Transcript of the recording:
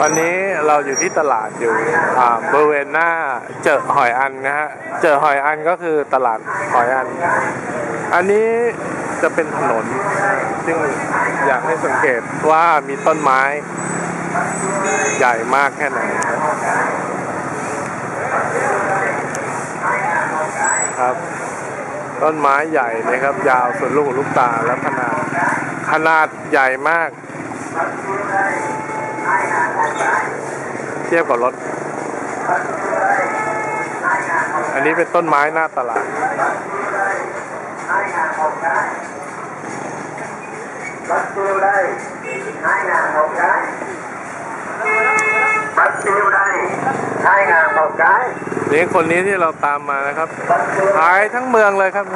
วันนี้เราอยู่ที่ตลาดอยู่บริเวณหน้าเจอหอยอันนะฮะ เจอหอยอันก็คือตลาดหอยอัน อันนี้จะเป็นถนน ซึ่งอยากให้สังเกตว่ามีต้นไม้ใหญ่มากแค่ไหนครับ ต้นไม้ใหญ่นะครับ ยาวสุดลูกลูกตาแล้วขนาดขนาดใหญ่มาก ทียบกับรถ อันนี้เป็นต้นไม้หน้าตลาด bắt tiêu đây hai ngàn một cái bắt tiêu đây hai ngàn một cái นี่คนนี้ที่เราตามมานะครับ ขายทั้งเมืองเลยครับ